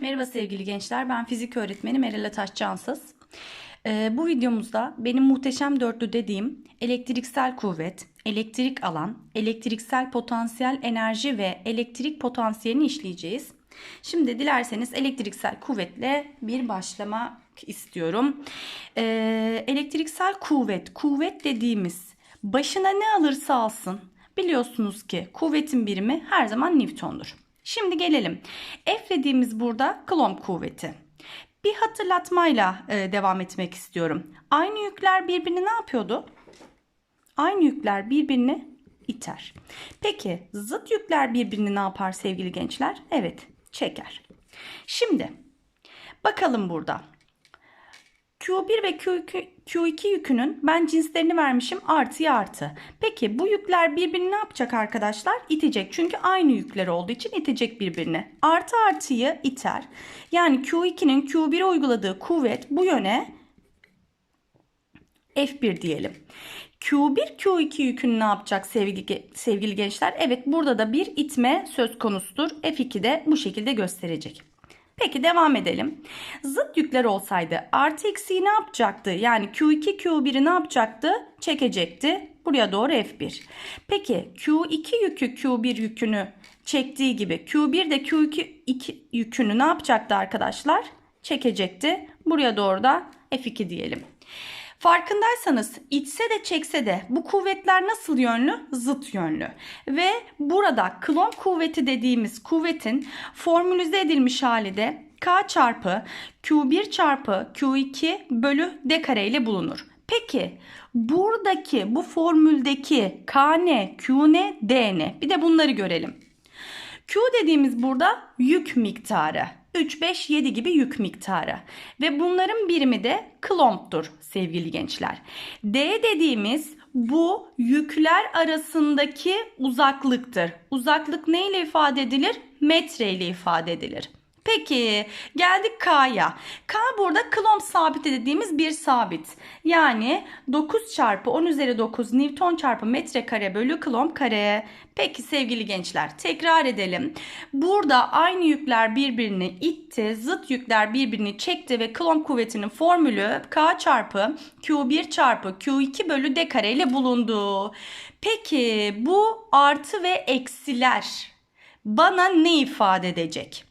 Merhaba sevgili gençler, ben fizik öğretmeni Meral Ataş Cansız. Ee, bu videomuzda benim muhteşem dörtlü dediğim elektriksel kuvvet, elektrik alan, elektriksel potansiyel enerji ve elektrik potansiyelini işleyeceğiz. Şimdi dilerseniz elektriksel kuvvetle bir başlamak istiyorum. Ee, elektriksel kuvvet, kuvvet dediğimiz başına ne alırsa alsın biliyorsunuz ki kuvvetin birimi her zaman Newton'dur. Şimdi gelelim. F dediğimiz burada Coulomb kuvveti. Bir hatırlatmayla e, devam etmek istiyorum. Aynı yükler birbirini ne yapıyordu? Aynı yükler birbirini iter. Peki zıt yükler birbirini ne yapar sevgili gençler? Evet, çeker. Şimdi bakalım burada. Q1 ve Q2, Q2 yükünün ben cinslerini vermişim artıya artı. Peki bu yükler birbirini ne yapacak arkadaşlar? İtecek. Çünkü aynı yükler olduğu için itecek birbirini. Artı artıyı iter. Yani Q2'nin Q1'e uyguladığı kuvvet bu yöne F1 diyelim. Q1 Q2 yükünü ne yapacak sevgili, sevgili gençler? Evet burada da bir itme söz konusudur. F2 de bu şekilde gösterecek. Peki devam edelim. Zıt yükler olsaydı artı eksiği ne yapacaktı? Yani Q2 Q1'i ne yapacaktı? Çekecekti. Buraya doğru F1. Peki Q2 yükü Q1 yükünü çektiği gibi Q1 de Q2 iki yükünü ne yapacaktı arkadaşlar? Çekecekti. Buraya doğru da F2 diyelim. Farkındaysanız içse de çekse de bu kuvvetler nasıl yönlü? Zıt yönlü. Ve burada klon kuvveti dediğimiz kuvvetin formülize edilmiş hali de K çarpı Q1 çarpı Q2 bölü D kare ile bulunur. Peki buradaki bu formüldeki K ne, Q ne, D ne? Bir de bunları görelim. Q dediğimiz burada yük miktarı. 3, 5, 7 gibi yük miktarı. Ve bunların birimi de klomptur sevgili gençler. D dediğimiz bu yükler arasındaki uzaklıktır. Uzaklık ne ile ifade edilir? Metre ile ifade edilir. Peki geldik K'ya. K burada Coulomb sabiti dediğimiz bir sabit. Yani 9 çarpı 10 üzeri 9 Newton çarpı metre kare bölü Coulomb kare. Peki sevgili gençler tekrar edelim. Burada aynı yükler birbirini itti, zıt yükler birbirini çekti ve Coulomb kuvvetinin formülü K çarpı Q1 çarpı Q2 bölü D kare ile bulundu. Peki bu artı ve eksiler bana ne ifade edecek?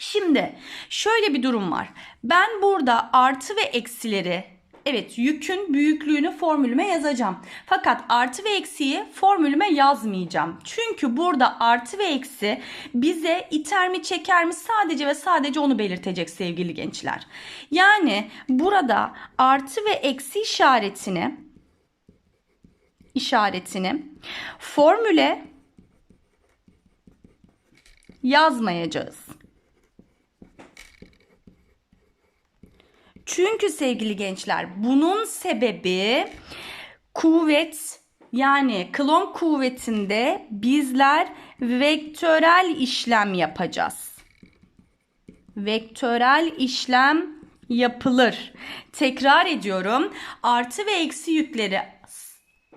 Şimdi şöyle bir durum var. Ben burada artı ve eksileri evet yükün büyüklüğünü formülüme yazacağım. Fakat artı ve eksiyi formülüme yazmayacağım. Çünkü burada artı ve eksi bize iter mi çeker mi sadece ve sadece onu belirtecek sevgili gençler. Yani burada artı ve eksi işaretini işaretini formüle yazmayacağız. Çünkü sevgili gençler bunun sebebi kuvvet yani klon kuvvetinde bizler vektörel işlem yapacağız. Vektörel işlem yapılır. Tekrar ediyorum. Artı ve eksi yükleri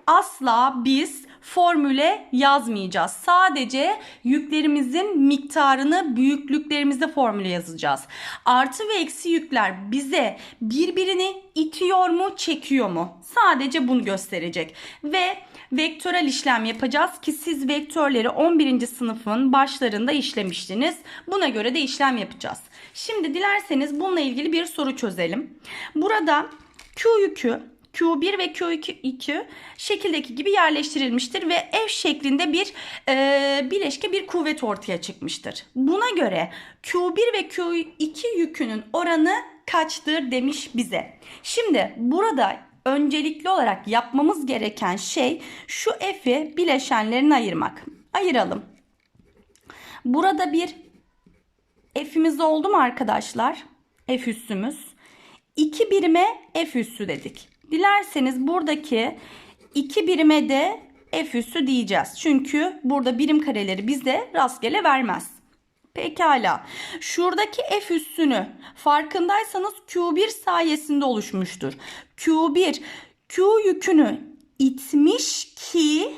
asla biz formüle yazmayacağız. Sadece yüklerimizin miktarını büyüklüklerimizde formüle yazacağız. Artı ve eksi yükler bize birbirini itiyor mu, çekiyor mu? Sadece bunu gösterecek. Ve vektörel işlem yapacağız ki siz vektörleri 11. sınıfın başlarında işlemiştiniz. Buna göre de işlem yapacağız. Şimdi dilerseniz bununla ilgili bir soru çözelim. Burada Q yükü Q1 ve Q2 şekildeki gibi yerleştirilmiştir ve F şeklinde bir e, bileşke bir kuvvet ortaya çıkmıştır. Buna göre Q1 ve Q2 yükünün oranı kaçtır demiş bize. Şimdi burada öncelikli olarak yapmamız gereken şey şu F'i bileşenlerine ayırmak. Ayıralım. Burada bir F'imiz oldu mu arkadaşlar? F üssümüz. 2 birime F üssü dedik. Dilerseniz buradaki iki birime de F üssü diyeceğiz. Çünkü burada birim kareleri bize rastgele vermez. Pekala. Şuradaki F üssünü farkındaysanız Q1 sayesinde oluşmuştur. Q1 Q yükünü itmiş ki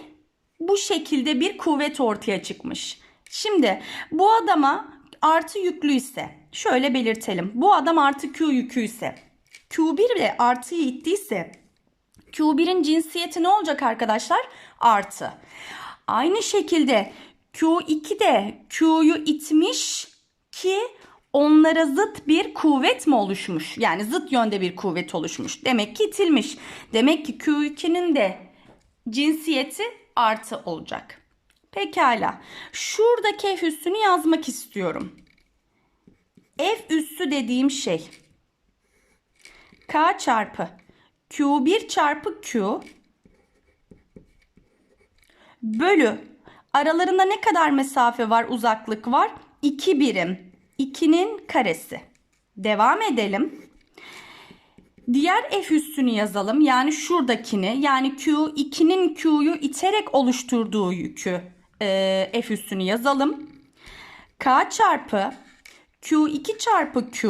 bu şekilde bir kuvvet ortaya çıkmış. Şimdi bu adama artı yüklü ise şöyle belirtelim. Bu adam artı Q yükü ise Q1 ile artıyı ittiyse Q1'in cinsiyeti ne olacak arkadaşlar? Artı. Aynı şekilde Q2 de Q'yu itmiş ki onlara zıt bir kuvvet mi oluşmuş? Yani zıt yönde bir kuvvet oluşmuş. Demek ki itilmiş. Demek ki Q2'nin de cinsiyeti artı olacak. Pekala. Şuradaki F üssünü yazmak istiyorum. F üssü dediğim şey K çarpı Q1 çarpı Q bölü aralarında ne kadar mesafe var uzaklık var? 2 birim. 2'nin karesi. Devam edelim. Diğer F üssünü yazalım. Yani şuradakini yani Q2'nin Q'yu iterek oluşturduğu yükü e, F üssünü yazalım. K çarpı Q2 çarpı Q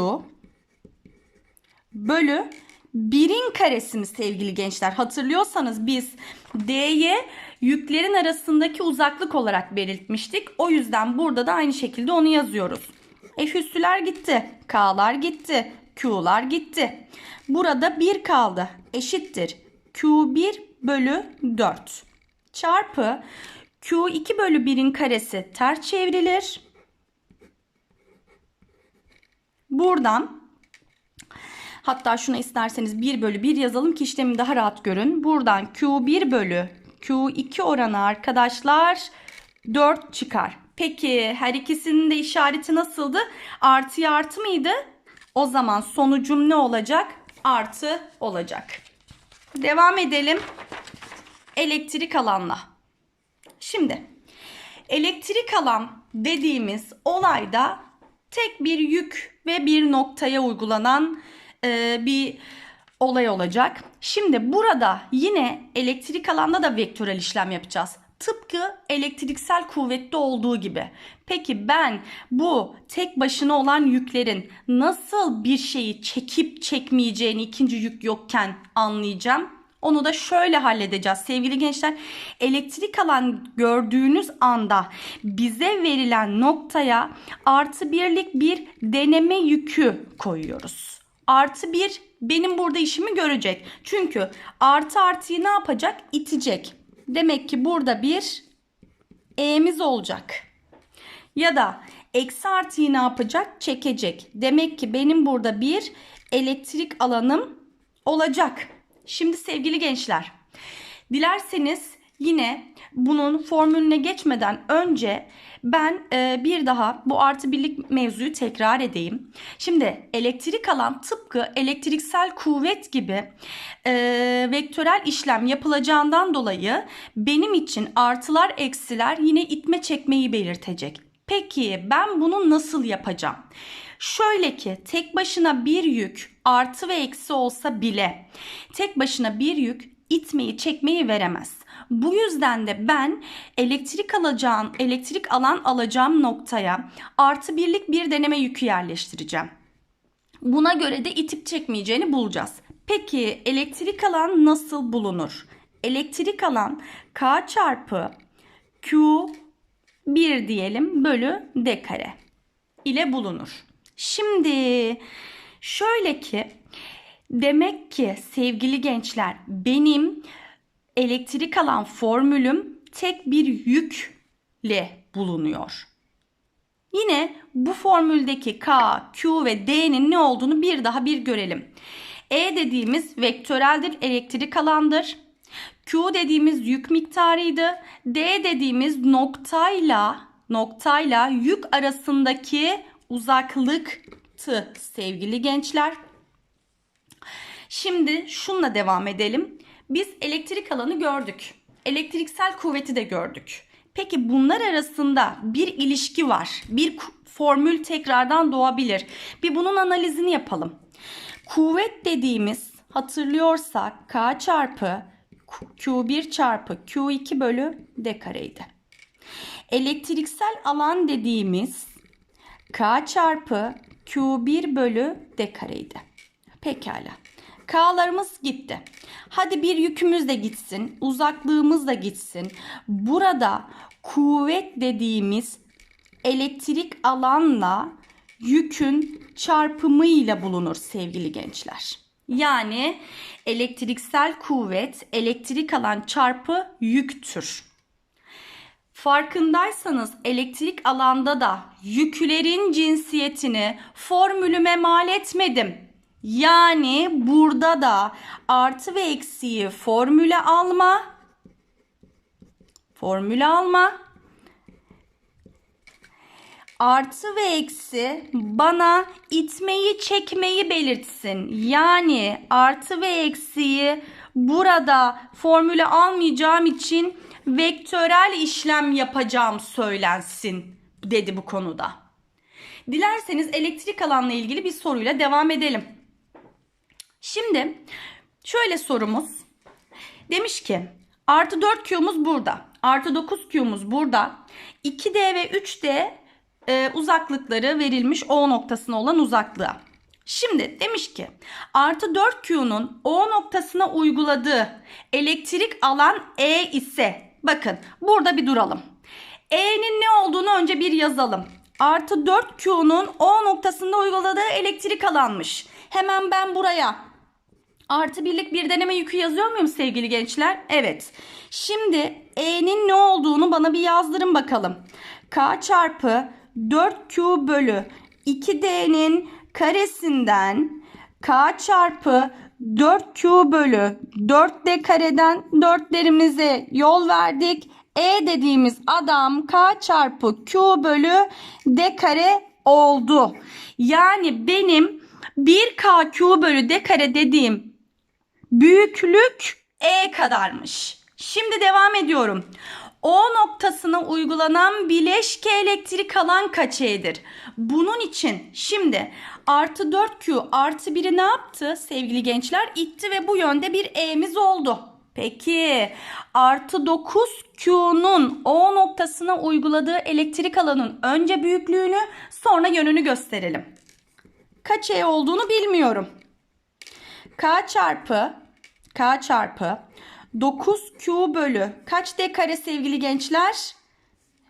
bölü 1'in karesini sevgili gençler. Hatırlıyorsanız biz D'ye yüklerin arasındaki uzaklık olarak belirtmiştik. O yüzden burada da aynı şekilde onu yazıyoruz. F üssüler gitti. K'lar gitti. Q'lar gitti. Burada 1 kaldı. Eşittir. Q1 bölü 4 çarpı Q2 bölü 1'in karesi ters çevrilir. Buradan hatta şuna isterseniz 1 bölü 1 yazalım ki işlemi daha rahat görün. Buradan Q1 bölü Q2 oranı arkadaşlar 4 çıkar. Peki her ikisinin de işareti nasıldı? Artı artı mıydı? O zaman sonucum ne olacak? Artı olacak. Devam edelim. Elektrik alanla. Şimdi elektrik alan dediğimiz olayda tek bir yük ve bir noktaya uygulanan e, bir olay olacak. Şimdi burada yine elektrik alanda da vektörel işlem yapacağız. Tıpkı elektriksel kuvvette olduğu gibi. Peki ben bu tek başına olan yüklerin nasıl bir şeyi çekip çekmeyeceğini ikinci yük yokken anlayacağım. Onu da şöyle halledeceğiz sevgili gençler. Elektrik alan gördüğünüz anda bize verilen noktaya artı birlik bir deneme yükü koyuyoruz. Artı bir benim burada işimi görecek. Çünkü artı artıyı ne yapacak? İtecek. Demek ki burada bir E'miz olacak. Ya da eksi artıyı ne yapacak? Çekecek. Demek ki benim burada bir elektrik alanım olacak. Şimdi sevgili gençler, dilerseniz yine bunun formülüne geçmeden önce ben e, bir daha bu artı birlik mevzuyu tekrar edeyim. Şimdi elektrik alan tıpkı elektriksel kuvvet gibi e, vektörel işlem yapılacağından dolayı benim için artılar eksiler yine itme çekmeyi belirtecek. Peki ben bunu nasıl yapacağım? Şöyle ki tek başına bir yük artı ve eksi olsa bile tek başına bir yük itmeyi çekmeyi veremez. Bu yüzden de ben elektrik alacağım, elektrik alan alacağım noktaya artı birlik bir deneme yükü yerleştireceğim. Buna göre de itip çekmeyeceğini bulacağız. Peki elektrik alan nasıl bulunur? Elektrik alan K çarpı Q 1 diyelim bölü D kare ile bulunur. Şimdi şöyle ki demek ki sevgili gençler benim elektrik alan formülüm tek bir yükle bulunuyor. Yine bu formüldeki K, Q ve D'nin ne olduğunu bir daha bir görelim. E dediğimiz vektöreldir, elektrik alandır. Q dediğimiz yük miktarıydı. D dediğimiz noktayla noktayla yük arasındaki uzaklıktı sevgili gençler. Şimdi şunla devam edelim. Biz elektrik alanı gördük. Elektriksel kuvveti de gördük. Peki bunlar arasında bir ilişki var. Bir formül tekrardan doğabilir. Bir bunun analizini yapalım. Kuvvet dediğimiz hatırlıyorsak K çarpı Q1 çarpı Q2 bölü D kareydi. Elektriksel alan dediğimiz K çarpı Q1 bölü D kareydi. Pekala. K'larımız gitti. Hadi bir yükümüz de gitsin. Uzaklığımız da gitsin. Burada kuvvet dediğimiz elektrik alanla yükün çarpımıyla bulunur sevgili gençler. Yani elektriksel kuvvet elektrik alan çarpı yüktür. Farkındaysanız elektrik alanda da yüklerin cinsiyetini formülüme mal etmedim. Yani burada da artı ve eksiği formüle alma, formüle alma, artı ve eksi bana itmeyi çekmeyi belirtsin. Yani artı ve eksiği burada formüle almayacağım için vektörel işlem yapacağım söylensin dedi bu konuda. Dilerseniz elektrik alanla ilgili bir soruyla devam edelim. Şimdi şöyle sorumuz. Demiş ki artı 4Q'muz burada. Artı 9Q'muz burada. 2D ve 3D e, uzaklıkları verilmiş O noktasına olan uzaklığa. Şimdi demiş ki artı 4Q'nun O noktasına uyguladığı elektrik alan E ise bakın burada bir duralım. E'nin ne olduğunu önce bir yazalım. Artı 4Q'nun O noktasında uyguladığı elektrik alanmış. Hemen ben buraya artı birlik bir deneme yükü yazıyor muyum sevgili gençler? Evet. Şimdi E'nin ne olduğunu bana bir yazdırın bakalım. K çarpı 4Q bölü 2D'nin karesinden K çarpı 4Q bölü 4D kareden 4'lerimize yol verdik. E dediğimiz adam K çarpı Q bölü D kare oldu. Yani benim 1KQ bölü D kare dediğim büyüklük E kadarmış. Şimdi devam ediyorum. O noktasına uygulanan bileşke elektrik alan kaç E'dir? Bunun için şimdi artı 4Q artı 1'i ne yaptı sevgili gençler? İtti ve bu yönde bir E'miz oldu. Peki artı 9Q'nun O noktasına uyguladığı elektrik alanın önce büyüklüğünü sonra yönünü gösterelim. Kaç E olduğunu bilmiyorum. K çarpı K çarpı 9Q bölü kaç D kare sevgili gençler?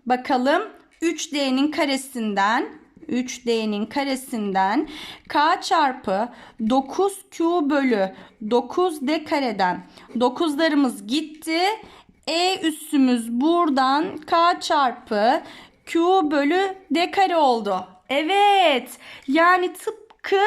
Bakalım 3D'nin karesinden 3D'nin karesinden K çarpı 9Q bölü 9D kareden 9'larımız gitti. E üssümüz buradan K çarpı Q bölü D kare oldu. Evet yani tıpkı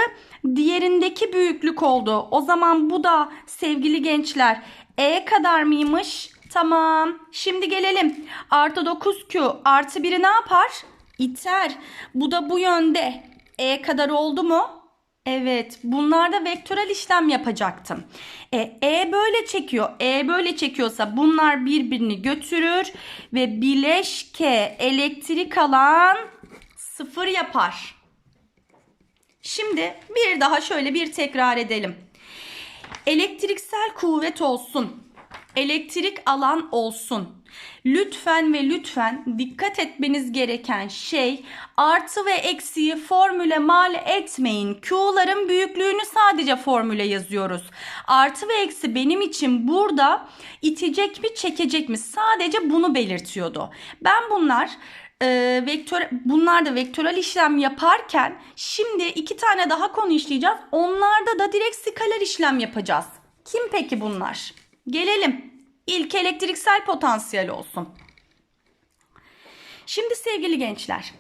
diğerindeki büyüklük oldu. O zaman bu da sevgili gençler E kadar mıymış? Tamam. Şimdi gelelim. Artı 9Q artı 1'i ne yapar? İter. Bu da bu yönde. E kadar oldu mu? Evet. Bunlarda vektörel işlem yapacaktım. E, e böyle çekiyor. E böyle çekiyorsa bunlar birbirini götürür ve bileşke elektrik alan sıfır yapar. Şimdi bir daha şöyle bir tekrar edelim. Elektriksel kuvvet olsun. Elektrik alan olsun. Lütfen ve lütfen dikkat etmeniz gereken şey artı ve eksiği formüle mal etmeyin. Q'ların büyüklüğünü sadece formüle yazıyoruz. Artı ve eksi benim için burada itecek mi çekecek mi sadece bunu belirtiyordu. Ben bunlar e, vektör bunlar da vektörel işlem yaparken şimdi iki tane daha konu işleyeceğiz. Onlarda da direkt skaler işlem yapacağız. Kim peki bunlar? Gelelim. İlk elektriksel potansiyel olsun. Şimdi sevgili gençler,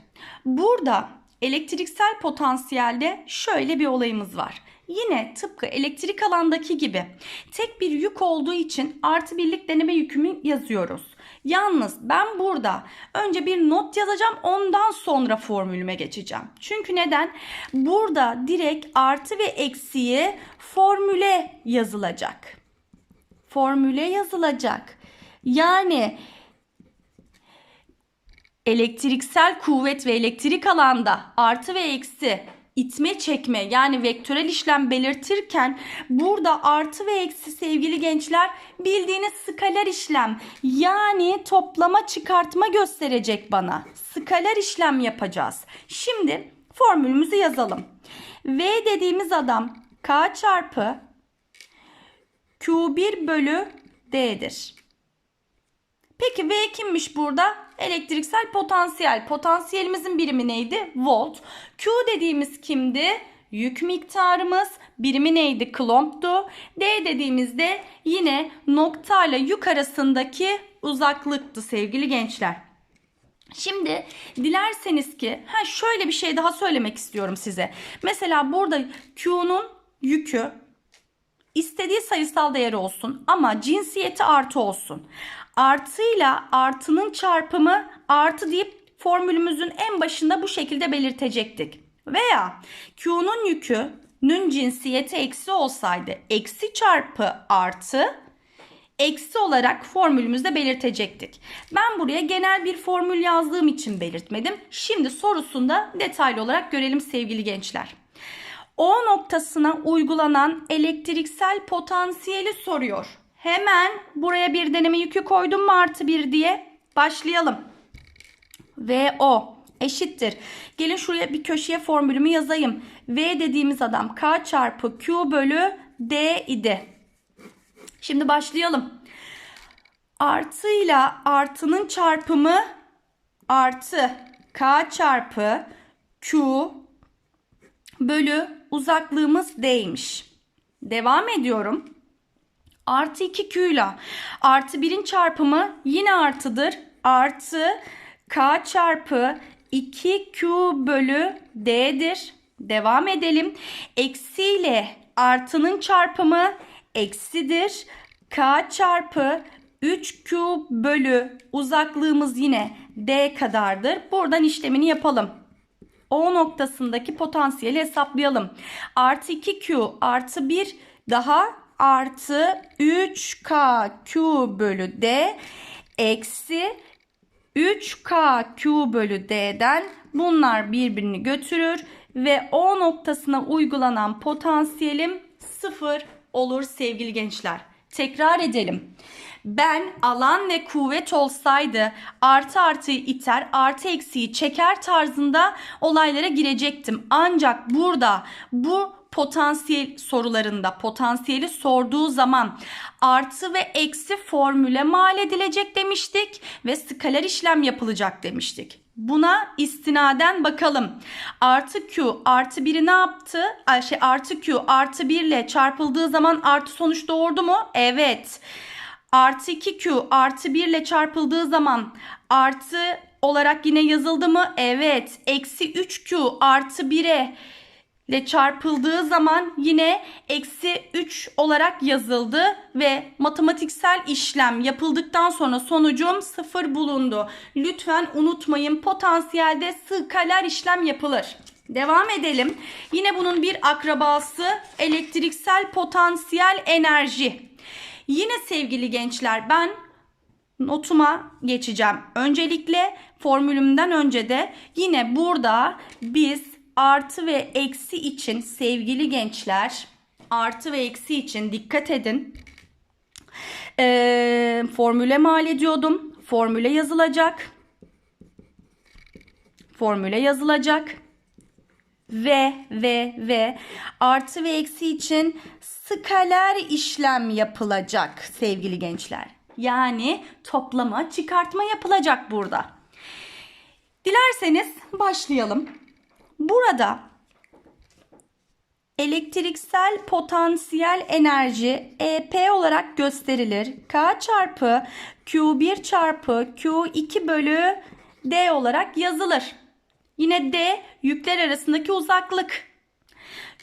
burada elektriksel potansiyelde şöyle bir olayımız var. Yine tıpkı elektrik alandaki gibi tek bir yük olduğu için artı birlik deneme yükümü yazıyoruz. Yalnız ben burada önce bir not yazacağım ondan sonra formülüme geçeceğim. Çünkü neden? Burada direkt artı ve eksiği formüle yazılacak. Formüle yazılacak. Yani elektriksel kuvvet ve elektrik alanda artı ve eksi itme çekme yani vektörel işlem belirtirken burada artı ve eksi sevgili gençler bildiğiniz skaler işlem yani toplama çıkartma gösterecek bana. Skaler işlem yapacağız. Şimdi formülümüzü yazalım. V dediğimiz adam K çarpı Q1 bölü D'dir. Peki V kimmiş burada? Elektriksel potansiyel. Potansiyelimizin birimi neydi? Volt. Q dediğimiz kimdi? Yük miktarımız. Birimi neydi? Coulomb'du. D dediğimizde yine nokta ile yük arasındaki uzaklıktı sevgili gençler. Şimdi dilerseniz ki ha şöyle bir şey daha söylemek istiyorum size. Mesela burada Q'nun yükü istediği sayısal değer olsun ama cinsiyeti artı olsun. Artıyla artının çarpımı artı deyip formülümüzün en başında bu şekilde belirtecektik. Veya Q'nun yükünün cinsiyeti eksi olsaydı eksi çarpı artı eksi olarak formülümüzde belirtecektik. Ben buraya genel bir formül yazdığım için belirtmedim. Şimdi sorusunda detaylı olarak görelim sevgili gençler. O noktasına uygulanan elektriksel potansiyeli soruyor. Hemen buraya bir deneme yükü koydum mu artı bir diye başlayalım. VO eşittir. Gelin şuraya bir köşeye formülümü yazayım. V dediğimiz adam K çarpı Q bölü D idi. Şimdi başlayalım. Artıyla artının çarpımı artı K çarpı Q bölü uzaklığımız D'ymiş. Devam ediyorum. Artı 2 Q ile artı 1'in çarpımı yine artıdır. Artı K çarpı 2Q bölü D'dir. Devam edelim. Eksi ile artının çarpımı eksidir. K çarpı 3Q bölü uzaklığımız yine D kadardır. Buradan işlemini yapalım. O noktasındaki potansiyeli hesaplayalım. Artı 2Q artı 1 daha artı 3KQ bölü D eksi 3KQ bölü D'den bunlar birbirini götürür ve O noktasına uygulanan potansiyelim sıfır olur sevgili gençler. Tekrar edelim. Ben alan ve kuvvet olsaydı artı artıyı iter artı eksiği çeker tarzında olaylara girecektim. Ancak burada bu potansiyel sorularında potansiyeli sorduğu zaman artı ve eksi formüle mal edilecek demiştik ve skaler işlem yapılacak demiştik. Buna istinaden bakalım. Artı Q artı 1'i ne yaptı? Şey artı Q artı 1 ile çarpıldığı zaman artı sonuç doğurdu mu? Evet. Artı 2Q artı 1 ile çarpıldığı zaman artı olarak yine yazıldı mı? Evet. Eksi 3Q artı 1'e ile çarpıldığı zaman yine eksi 3 olarak yazıldı ve matematiksel işlem yapıldıktan sonra sonucum 0 bulundu. Lütfen unutmayın potansiyelde skaler işlem yapılır. Devam edelim. Yine bunun bir akrabası elektriksel potansiyel enerji. Yine sevgili gençler ben notuma geçeceğim. Öncelikle formülümden önce de yine burada biz artı ve eksi için sevgili gençler artı ve eksi için dikkat edin. Ee, formüle mal ediyordum. Formüle yazılacak. Formüle yazılacak. Ve ve ve artı ve eksi için skaler işlem yapılacak sevgili gençler. Yani toplama, çıkartma yapılacak burada. Dilerseniz başlayalım. Burada elektriksel potansiyel enerji EP olarak gösterilir. K çarpı Q1 çarpı Q2 bölü D olarak yazılır. Yine D yükler arasındaki uzaklık.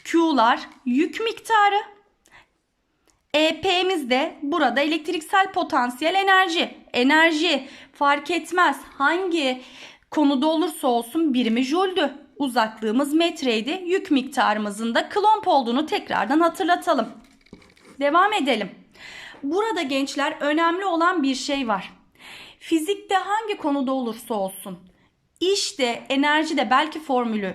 Q'lar yük miktarı. EP'miz de burada elektriksel potansiyel enerji. Enerji fark etmez hangi konuda olursa olsun birimi jüldü. Uzaklığımız metreydi. Yük miktarımızın da klomp olduğunu tekrardan hatırlatalım. Devam edelim. Burada gençler önemli olan bir şey var. Fizikte hangi konuda olursa olsun işte enerji de belki formülü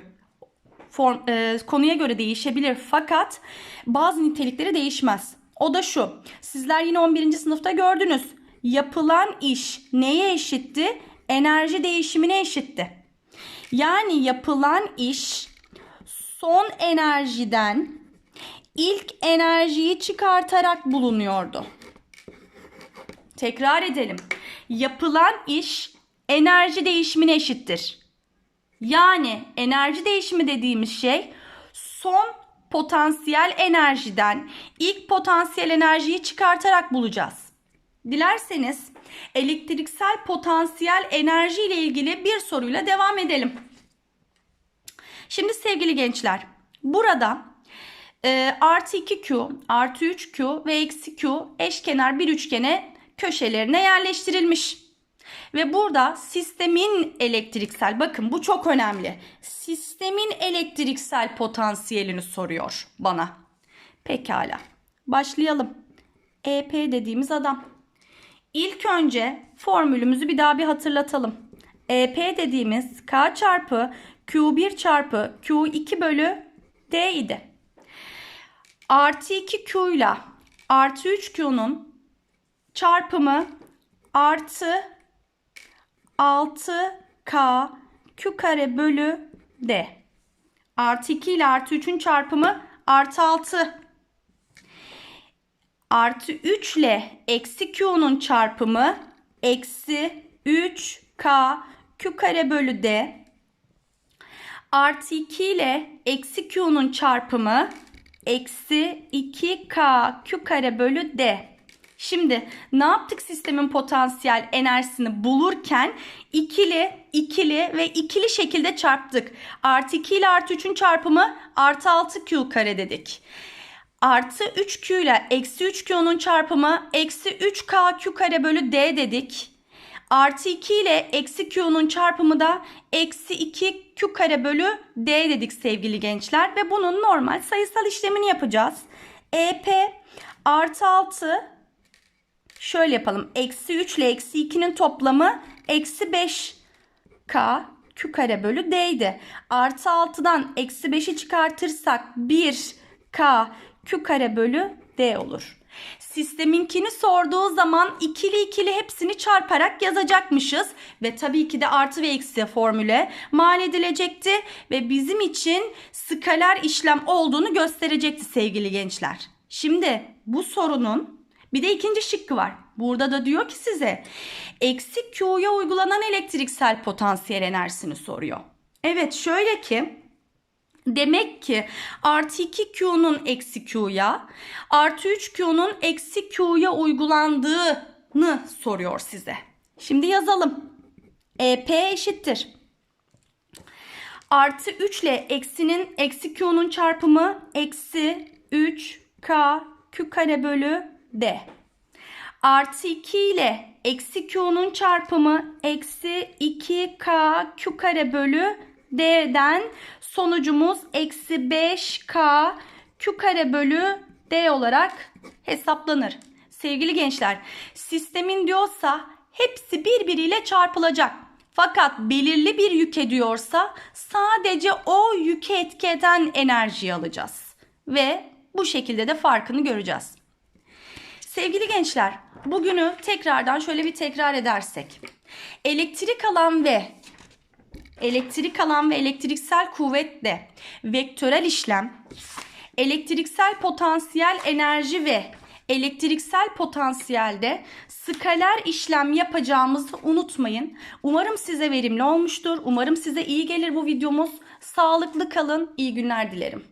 form, e, konuya göre değişebilir fakat bazı nitelikleri değişmez. O da şu. Sizler yine 11. sınıfta gördünüz. Yapılan iş neye eşitti? Enerji değişimine eşitti. Yani yapılan iş son enerjiden ilk enerjiyi çıkartarak bulunuyordu. Tekrar edelim. yapılan iş enerji değişimine eşittir. Yani enerji değişimi dediğimiz şey son potansiyel enerjiden ilk potansiyel enerjiyi çıkartarak bulacağız. Dilerseniz elektriksel potansiyel enerji ile ilgili bir soruyla devam edelim. Şimdi sevgili gençler burada e, artı 2Q artı 3Q ve eksi Q eşkenar bir üçgene köşelerine yerleştirilmiş. Ve burada sistemin elektriksel bakın bu çok önemli. Sistemin elektriksel potansiyelini soruyor bana. Pekala. Başlayalım. EP dediğimiz adam. İlk önce formülümüzü bir daha bir hatırlatalım. EP dediğimiz K çarpı Q1 çarpı Q2 bölü D idi. Artı 2Q ile artı 3Q'nun çarpımı artı 6K Q kare bölü D. Artı 2 ile artı 3'ün çarpımı artı 6. Artı 3 ile eksi Q'nun çarpımı eksi 3K Q kare bölü D. Artı 2 ile eksi Q'nun çarpımı eksi 2K Q kare bölü D. Şimdi ne yaptık sistemin potansiyel enerjisini bulurken ikili, ikili ve ikili şekilde çarptık. Artı 2 ile artı 3'ün çarpımı artı 6Q kare dedik. Artı 3Q ile eksi 3Q'nun çarpımı eksi 3KQ kare bölü D dedik. Artı 2 ile eksi Q'nun çarpımı da eksi 2Q kare bölü D dedik sevgili gençler. Ve bunun normal sayısal işlemini yapacağız. EP artı 6 Şöyle yapalım. Eksi 3 ile eksi 2'nin toplamı eksi 5K Q kare bölü D'ydi. Artı 6'dan eksi 5'i çıkartırsak 1K Q kare bölü D olur. Sisteminkini sorduğu zaman ikili ikili hepsini çarparak yazacakmışız. Ve tabii ki de artı ve eksi formüle mal edilecekti. Ve bizim için skaler işlem olduğunu gösterecekti sevgili gençler. Şimdi bu sorunun bir de ikinci şıkkı var. Burada da diyor ki size eksi Q'ya uygulanan elektriksel potansiyel enerjisini soruyor. Evet şöyle ki demek ki artı 2Q'nun eksi Q'ya artı 3Q'nun eksi Q'ya uygulandığını soruyor size. Şimdi yazalım. EP eşittir. Artı 3 ile eksinin eksi Q'nun çarpımı eksi 3K Q kare bölü D. Artı 2 ile eksi Q'nun çarpımı eksi 2K Q kare bölü D'den sonucumuz eksi 5K Q kare bölü D olarak hesaplanır. Sevgili gençler sistemin diyorsa hepsi birbiriyle çarpılacak. Fakat belirli bir yük ediyorsa sadece o yükü etki eden enerjiyi alacağız. Ve bu şekilde de farkını göreceğiz. Sevgili gençler, bugünü tekrardan şöyle bir tekrar edersek. Elektrik alan ve elektrik alan ve elektriksel kuvvetle vektörel işlem, elektriksel potansiyel enerji ve elektriksel potansiyelde skaler işlem yapacağımızı unutmayın. Umarım size verimli olmuştur. Umarım size iyi gelir bu videomuz. Sağlıklı kalın. İyi günler dilerim.